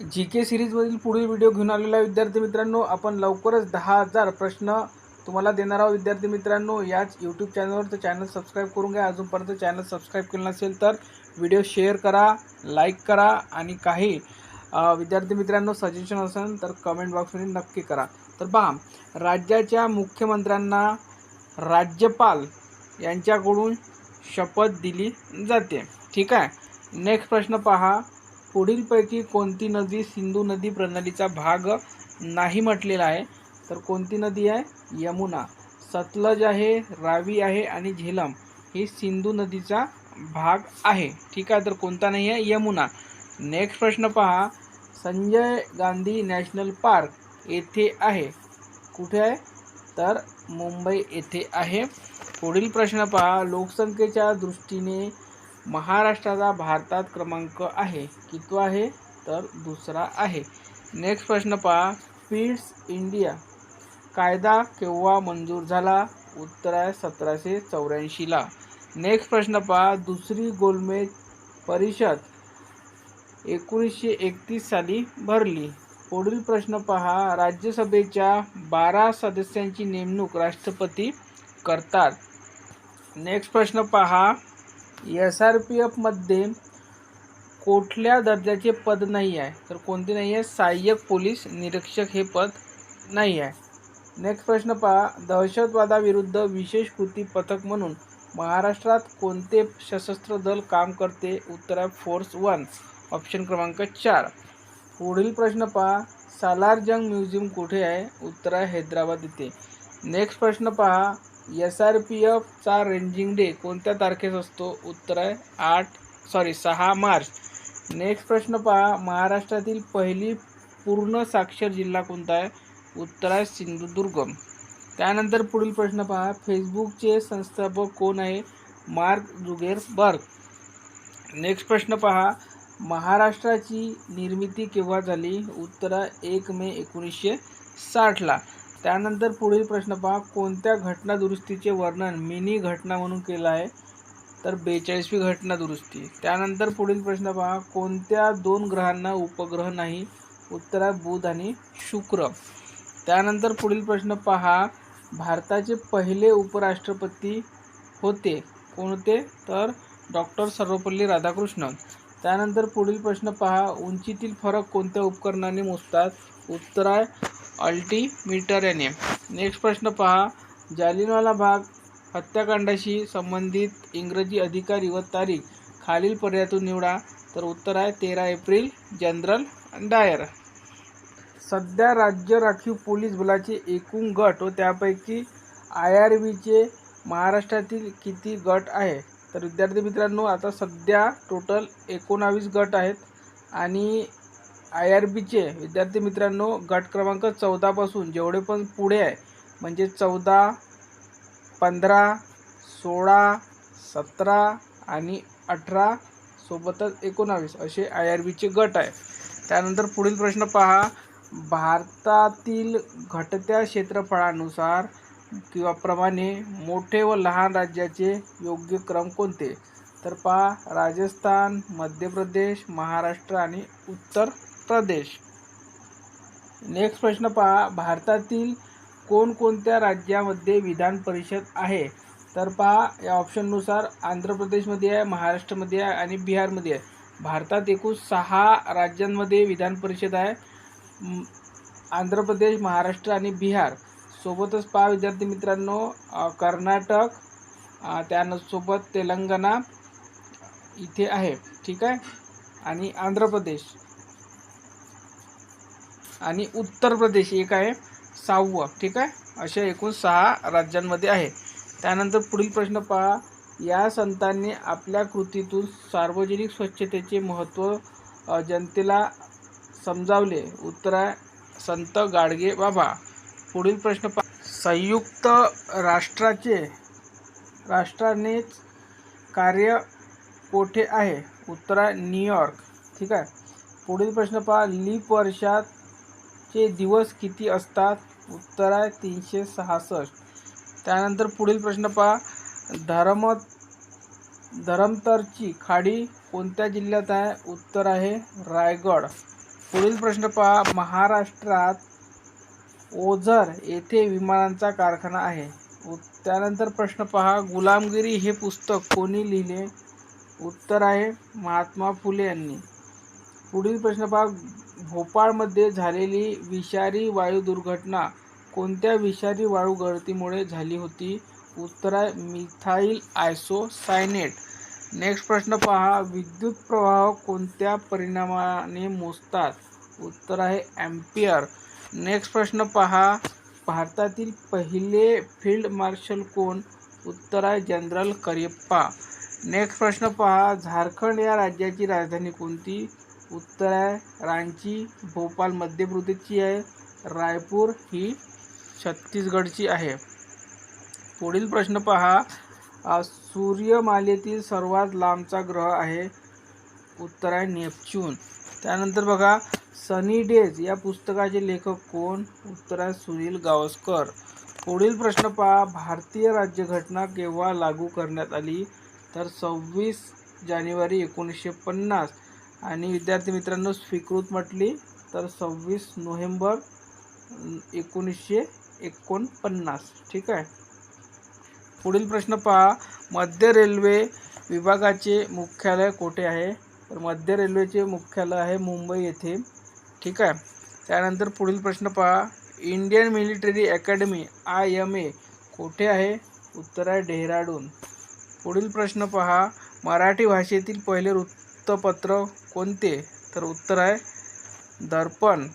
जी के सिरीजमधील पुढील व्हिडिओ घेऊन आलेला विद्यार्थी मित्रांनो आपण लवकरच दहा हजार प्रश्न तुम्हाला देणार आहोत. विद्यार्थी मित्रांनो याच यूट्यूब चॅनलवर तर चॅनल सबस्क्राईब करून घ्या. अजूनपर्यंत चॅनल सबस्क्राईब केलं नसेल तर व्हिडिओ शेअर करा लाईक करा आणि काही विद्यार्थी मित्रांनो सजेशन असेल तर कमेंट बॉक्समध्ये नक्की करा. तर पहा राज्याच्या मुख्यमंत्र्यांना राज्यपाल यांच्याकडून शपथ दिली जाते. ठीक आहे? नेक्स्ट प्रश्न पहा. पुढीलपैकी कोणती नदी सिंधू नदी प्रणालीचा भाग नाही म्हटलेला आहे तर कोणती नदी आहे? यमुना. सतलज आहे रावी आहे आणि झेलम ही सिंधू नदीचा भाग आहे. ठीक आहे तर कोणता नाही आहे? यमुना. नेक्स्ट प्रश्न पहा. संजय गांधी नॅशनल पार्क येथे आहे. कुठे आहे? तर मुंबई येथे आहे. पुढील प्रश्न पहा. लोकसंख्येच्या दृष्टीने महाराष्ट्राचा भारतात क्रमांक आहे. कितवा आहे? तर दुसरा आहे. नेक्स्ट प्रश्न पहा. स्पीड्स इंडिया कायदा केव्हा मंजूर झाला? उत्तर आहे सतराशे चौऱ्याऐंशीला नेक्स्ट प्रश्न पहा. दुसरी गोलमेज परिषद एकोणीसशे एकतीस साली भरली. पुढील प्रश्न पहा. राज्यसभेच्या बारा सदस्यांची नेमणूक राष्ट्रपती करतात. नेक्स्ट प्रश्न पहा. एस आर पी एफमध्ये कुठल्या दर्जाचे पद नाही आहे. तर कोणते नाही आहे? सहाय्यक पोलीस निरीक्षक हे पद नाही आहे. नेक्स्ट प्रश्न पहा. दहशतवादाविरुद्ध विशेष कृती पथक म्हणून महाराष्ट्रात कोणते सशस्त्र दल काम करते? उत्तर आहे फोर्स वन. ऑप्शन क्रमांक चार. पुढील प्रश्न पहा. सालारजंग म्युझियम कुठे आहे? उत्तर आहे हैदराबाद येथे नेक्स्ट प्रश्न पहा. एस आर पी एफचा रेंजिंग डे कोणत्या तारखेस असतो? उत्तर आहे आठ सॉरी सहा मार्च. नेक्स्ट प्रश्न पहा. महाराष्ट्रातील पहिली पूर्ण साक्षर जिल्हा कोणता आहे? उत्तर आहे सिंधुदुर्ग त्यानंतर पुढील प्रश्न पहा. फेसबुकचे संस्थापक कोण आहे? मार्क जुगेरबर्ग. नेक्स्ट प्रश्न पहा. महाराष्ट्राची निर्मिती केव्हा झाली? उत्तर आहे एक मे एकोणीसशे साठला. त्यानंतर पुढील प्रश्न पहा कोणत्या घटना दुरुस्तीचे वर्णन मिनी घटना म्हणून केलं आहे? तर बेचाळीसवी घटना दुरुस्ती. त्यानंतर पुढील प्रश्न पहा कोणत्या दोन ग्रहांना उपग्रह नाही उत्तर आहे बुध आणि शुक्र? त्यानंतर पुढील प्रश्न पहा भारताचे पहिले उपराष्ट्रपती होते कोणते? तर डॉक्टर सर्वपल्ली राधाकृष्णन. त्यानंतर पुढील प्रश्न पहा उंचीतील फरक कोणत्या उपकरणाने मोजतात? उत्तर अल्टीमीटर याने नेक्स्ट प्रश्न पहा. जालिनवाला भाग हत्याकांडाशी संबंधित इंग्रजी अधिकारी व तारीख. खालील पर्यायातून निवडा. तर उत्तर आहे तेरा एप्रिल जनरल डायर. सध्या राज्य राखीव पोलीस बलाचे एकूण गट व त्यापैकी आय आर बीचे महाराष्ट्रातील किती गट आहे? तर विद्यार्थी मित्रांनो आता सध्या टोटल एकोणावीस गट आहेत. आणि आय आर बीचे विद्यार्थी मित्रांनो गट क्रमांक चौदापासून जेवढे पण पुढे आहे म्हणजे चौदा पंधरा सोळा सतरा आणि अठरा सोबतच एकोणावीस असे आय आर बीचे गट आहे. त्यानंतर पुढील प्रश्न पहा. भारतातील घटत्या क्षेत्रफळानुसार किंवा प्रमाणे मोठे व लहान राज्याचे योग्य क्रम कोणते? तर पहा राजस्थान मध्य प्रदेश महाराष्ट्र आणि उत्तर प्रदेश. नेक्स्ट प्रश्न पहा. भारतातील कोणकोणत्या राज्यामध्ये विधान परिषद आहे? तर पहा या ऑप्शननुसार आंध्र प्रदेशमध्ये आहे महाराष्ट्रामध्ये आहे आणि बिहारमध्ये आहे. भारतात एकूण सहा राज्यांमध्ये विधान परिषद आहे. आंध्र प्रदेश महाराष्ट्र आणि बिहार. सोबतच पहा विद्यार्थी मित्रांनो कर्नाटक त्यानसोबत तेलंगणा इथे आहे. ठीक आहे? आणि आंध्र प्रदेश. आणि उत्तर प्रदेश एक आहे सहावं ठीक आहे? अशा एकूण सहा राज्यांमध्ये आहे. त्यानंतर पुढील प्रश्न पहा. या संतांनी आपल्या कृतीतून सार्वजनिक स्वच्छतेचे महत्त्व जनतेला समजावले. उत्तर आहे संत गाडगे बाबा. पुढील प्रश्न पहा. संयुक्त राष्ट्राचे राष्ट्रानेच कार्य कोठे आहे? उत्तर आहे न्यूयॉर्क ठीक आहे? पुढील प्रश्न पहा. लीप चे दिवस किती असतात? उत्तर आहे तीनशे सहासष्ट. त्यानंतर पुढील प्रश्न पहा. धरम धरमतरची खाडी कोणत्या जिल्ह्यात आहे? उत्तर आहे रायगड. पुढील प्रश्न पहा. महाराष्ट्रात ओझर येथे विमानांचा कारखाना आहे. उ- त्यानंतर प्रश्न पहा. गुलामगिरी हे पुस्तक कोणी लिहिले? उत्तर आहे महात्मा फुले यांनी. पुढील प्रश्न पहा. भोपाळमध्ये झालेली विषारी वायू दुर्घटना कोणत्या विषारी वायू गळतीमुळे झाली होती? उत्तर आहे मिथाईल आयसोसायनेट. नेक्स्ट प्रश्न पहा. विद्युत प्रवाह कोणत्या परिणामाने मोजतात? उत्तर आहे ॲम्पियर नेक्स्ट प्रश्न पहा. भारतातील पहिले फील्ड मार्शल कोण? उत्तर आहे जनरल करियप्पा नेक्स्ट प्रश्न पहा. झारखंड या राज्याची राजधानी कोणती? उत्तर आहे रांची भोपाल मध्य प्रदेशची आहे. रायपूर ही छत्तीसगडची आहे. पुढील प्रश्न पहा. सूर्यमालेतील सर्वात लांबचा ग्रह आहे उत्तर आहे नेपच्यून. त्यानंतर बघा सनी डेज या पुस्तकाचे लेखक कोण? उत्तर आहे सुनील गावस्कर. पुढील प्रश्न पहा. भारतीय राज्यघटना केव्हा लागू करण्यात आली? तर सव्वीस जानेवारी एकोणीसशे पन्नास. आणि विद्यार्थी मित्रांनो स्वीकृत म्हटली तर सव्वीस नोव्हेंबर एकोणीसशे एकोणपन्नास. ठीक आहे? पुढील प्रश्न पहा. मध्य रेल्वे विभागाचे मुख्यालय कोठे आहे? तर मध्य रेल्वेचे मुख्यालय आहे मुंबई येथे. ठीक आहे? त्यानंतर पुढील प्रश्न पहा. Indian Military Academy I M A कोठे आहे? उत्तर आहे डेहराडून. पुढील प्रश्न पहा. मराठी भाषेतील पहिले वृत्तपत्र कोणते? तर उत्तर आहे दर्पण.